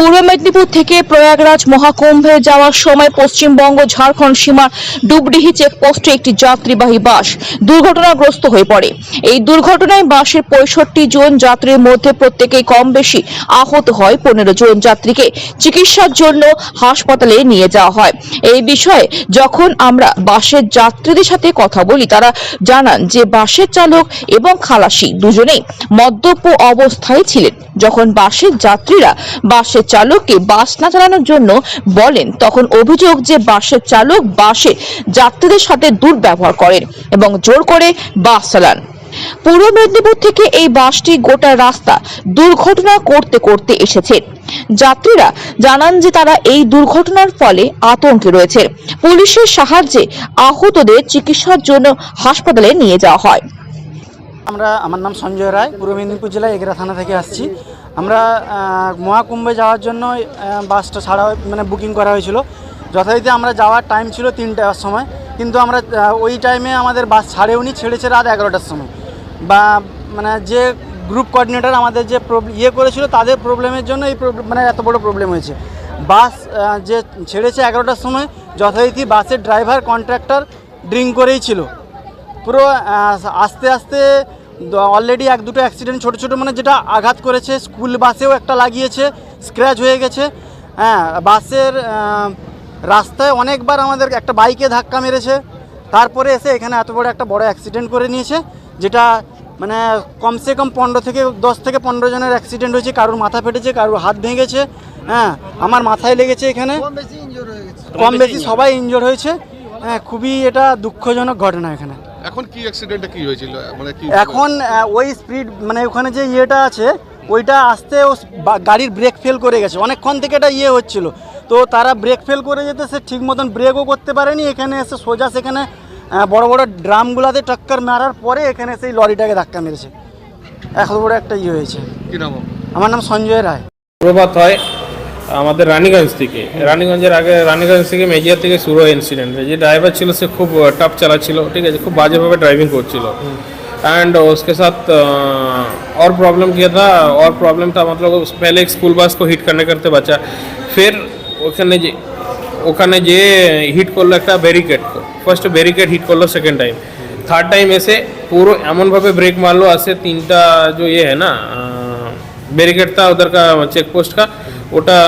পূর্ব মেদিনীপুর থেকে প্রয়াগরাজ মহাকুম্ভে যাওয়ার সময় পশ্চিমবঙ্গ ঝাড়খণ্ড সীমার ডুবডিহি চেকপোস্টে একটি যাত্রীবাহী বাস দুর্ঘটনাগ্রস্ত হয়ে পড়ে। এই দুর্ঘটনায় বাসের পঁয়ষট্টি জন যাত্রীর মধ্যে প্রত্যেকেই কম বেশি আহত হয় পনেরো জন যাত্রীকে চিকিৎসার জন্য হাসপাতালে নিয়ে যাওয়া হয়। এই বিষয়ে যখন আমরা বাসের যাত্রীদের সাথে কথা বলি, তারা জানান যে বাসের চালক এবং খালাসি দুজনেই মদ্যপ অবস্থায় ছিলেন। যখন বাসের যাত্রীরা বাসের চালককে বাস না চালানোর জন্য বলেন, তখন অভিযোগ যে বাসের চালক বাসে যাত্রীদের সাথে দুর্ব্যবহার করেন এবং জোর করে বাস চালান। পূর্ব মেদিনীপুর থেকে এই বাসটি গোটা রাস্তা দুর্ঘটনা করতে করতে এসেছে। যাত্রীরা জানান যে তারা এই দুর্ঘটনার ফলে আতঙ্কে রয়েছে। পুলিশের সাহায্যে আহতদের চিকিৎসার জন্য হাসপাতালে নিয়ে যাওয়া হয়। আমরা, আমার নাম সঞ্জয় রায়, পূর্ব মেদিনীপুর জেলায় এগরা থানা থেকে আসছি। আমরা মহাকুম্ভে যাওয়ার জন্য বাসটা ছাড়া মানে বুকিং করা হয়েছিল। যথারীতি আমরা যাওয়ার টাইম ছিল তিনটার সময়, কিন্তু আমরা ওই টাইমে আমাদের বাস ছাড়েওনি, ছেড়েছে রাত এগারোটার সময়। বা মানে যে গ্রুপ কোঅর্ডিনেটর আমাদের যে ইয়ে করেছিল, তাদের প্রবলেমের জন্য এই মানে এত বড় প্রবলেম হয়েছে। বাস যে ছেড়েছে এগারোটার সময়, যথারীতি বাসের ড্রাইভার কন্ট্রাক্টর ড্রিঙ্ক করেই ছিল। পুরো আস্তে আস্তে অলরেডি এক দুটো অ্যাক্সিডেন্ট ছোটো ছোটো মানে যেটা আঘাত করেছে স্কুল বাসেও একটা লাগিয়েছে স্ক্র্যাচ হয়ে গেছে। হ্যাঁ বাসের রাস্তায় অনেকবার আমাদের একটা বাইকে ধাক্কা মেরেছে। তারপরে এসে এখানে এত বড় একটা বড় অ্যাক্সিডেন্ট করে নিয়েছে যেটা মানে কমসে কম পনেরো থেকে দশ থেকে পনেরো জনের অ্যাক্সিডেন্ট হয়েছে কারোর মাথা ফেটেছে কারোর হাত ভেঙেছে হ্যাঁ আমার মাথায় লেগেছে এখানে। কম বেশি সবাই ইনজোর হয়েছে। হ্যাঁ খুবই এটা দুঃখজনক ঘটনা এখানে। এখন কি অ্যাক্সিডেন্টটা কি হয়েছিল? মানে কি এখন ওই স্পিড মানে ওখানে যে ইয়েটা আছে ওইটা আসতে ও গাড়ির ব্রেক ফেল করে গেছে। অনেকক্ষণ থেকে এটা ইয়ে হচ্ছিল। তো তারা ব্রেক ফেল করে যেতে সে ঠিক মতন ব্রেকও করতে পারেনি। এখানে এসে সোজা সেখানে বড় বড় ড্রামগুলাতে টক্কর মারার পরে এখানে সেই লরিটাকে ধাক্কা মেরেছে। এত বড় একটা ইয়ে হয়েছে। কি নাম? আমার নাম সঞ্জয় রায়। প্রভাত হয়। আমাদের রানীগঞ্জ থেকে রানীগঞ্জের আগে রানীগঞ্জ থেকে মেজিয়া থেকে শুরু হয় ইনসিডেন্ট যে ড্রাইভার ছিল সে খুব টাফ চালাচ্ছিল ঠিক আছে খুব বাজেভাবে ড্রাইভিং করছিল एंड उसके साथ अ, और प्रॉब्लम किया था और प्रॉब्लम था मतलब उस- पहले एक स्कूल बस को हिट करने करते बचा फिर ওখানে যে ওখানে যে হিট করলো একটা ব্যারিকেড ফার্স্ট ব্যারিকেড হিট করলো সেকেন্ড টাইম থার্ড টাইম এসে পুরো এমনভাবে ব্রেক মারলো আসে তিনটা जो ये है ना ব্যারিকেড था उधर का চেক পোস্ট का ওটা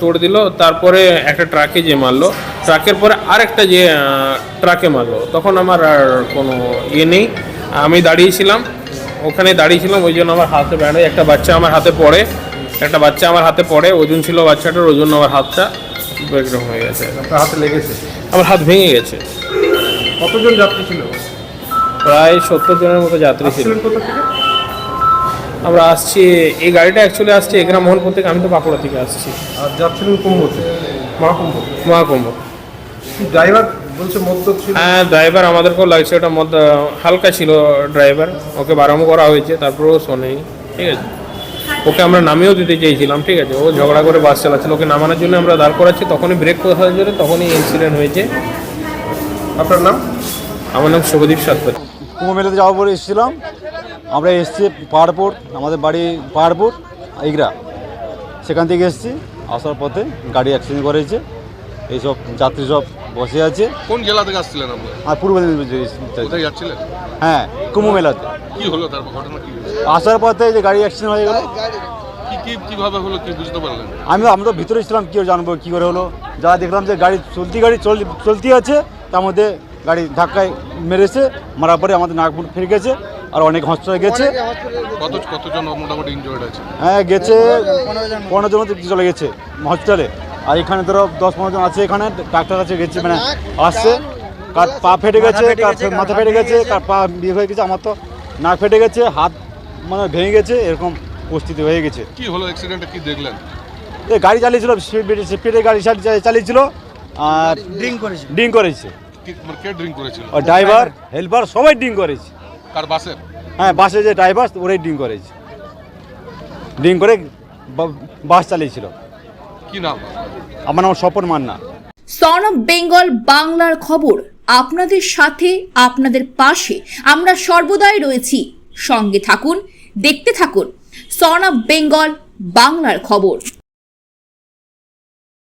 তোড় দিল তারপরে একটা ট্রাকে যে মারলো। ট্রাকের পরে আরেকটা যে ট্রাকে মারলো। তখন আমার আর কোনো ইয়ে নেই। আমি দাঁড়িয়েছিলাম ওখানে দাঁড়িয়েছিলাম ওই জন্য আমার হাতে ব্যান্ড একটা বাচ্চা আমার হাতে পড়ে একটা বাচ্চা আমার হাতে পড়ে ওজন ছিল বাচ্চাটার ওই জন্য আমার হাতটা হয়ে গেছে। হাতে লেগেছে? আমার হাত ভেঙে গেছে। কতজন যাত্রী ছিল? প্রায় সত্তর জনের মতো যাত্রী ছিল। আমরা আসছি এই গাড়িটা অ্যাকচুয়ালি আসছে এগরা মোহনপুর থেকে আমি তো বাঁকুড়া থেকে আসছি। আর যাচ্ছিলেন কুম্ভতে মহাকুম্ভ। মহাকুম্ভ। ড্রাইভার বলছে মদ্য ছিল। হ্যাঁ ড্রাইভার আমাদেরকেও লাগছে ওটা মদ হালকা ছিল ড্রাইভার ওকে বারণ করা হয়েছে তারপরেও শোনেই ঠিক আছে। ওকে আমরা নামিয়েও দিতে চেয়েছিলাম ঠিক আছে। ও ঝগড়া করে বাস চালাচ্ছিল ওকে নামানোর জন্য আমরা দাঁড় করাচ্ছি তখনই ব্রেক কোথায় জন্য তখনই ইনসিডেন্ট হয়েছে। আপনার নাম? আমার নাম শুভদীপ সাতপতি। কুম্ভ মেলাতে যাওয়ার পরে এসেছিলাম। আমরা এসেছি পাহাড়পুর আমাদের বাড়ি পাহাড়পুর ইগরা। সেখান থেকে এসেছি আসার পথে গাড়ি অ্যাক্সিডেন্ট করেছে। এইসব যাত্রী সব বসে আছে। কোন জেলা থেকে আসছিলেন আপনি? আর পূর্ব মেদিনীপুর যাচ্ছিলেন? হ্যাঁ কুম্ভ মেলাতে। কি হলো তারপর ঘটনা কি? আসার পথে যে গাড়ি অ্যাক্সিডেন্ট হয়ে গেল কি কি কীভাবে হলো কি বুঝতে পারলেন? আমি আমি তো ভিতরে ছিলাম কী জানব কী করে হলো? যা দেখলাম যে গাড়ি চলতি গাড়ি চল চলতি আছে তার মধ্যে গাড়ি ধাক্কায় মেরেছে মারার পরে আমাদের নাগপুর ফিরে গেছে। আর অনেক হসপিটালে গেছে। কত কতজন মোটামুটি ইনজয়েড আছে? হ্যাঁ গেছে পনেরো জন। চলে গেছে হসপিটালে আর এখানে ধরো দশ পনেরো জন আছে এখানে ডাক্তার কাছে গেছে মানে আসছে। কার পা ফেটে গেছে কার মাথা ফেটে গেছে কার পা বিয়ে হয়ে গেছে আমার তো নাক ফেটে গেছে হাত মানে ভেঙে গেছে এরকম পরিস্থিতি হয়ে গেছে। কি হলো অ্যাক্সিডেন্টে কি দেখলেন? এ গাড়ি চালিয়েছিল স্পিড স্পিডে গাড়ি চালি- চালিয়েছিল আর ড্রিঙ্ক করেছে। ড্রিঙ্ক করেছে ড্রিঙ্ক করেছিল? ড্রাইভার হেল্পার সবাই ড্রিঙ্ক করেছে। কার বাসের? হ্যাঁ বাসে যে ড্রাইভার ওরাই ড্রিঙ্ক করেছে ড্রিঙ্ক করে বাস চালিয়েছিল। কি নাম? আমার নাম স্বপন মান্না। সন অফ বেঙ্গল বাংলার খবর। আপনাদের সাথে আপনাদের পাশে আমরা সর্বদাই রয়েছি। সঙ্গে থাকুন দেখতে থাকুন। সন অফ বেঙ্গল বাংলার খবর।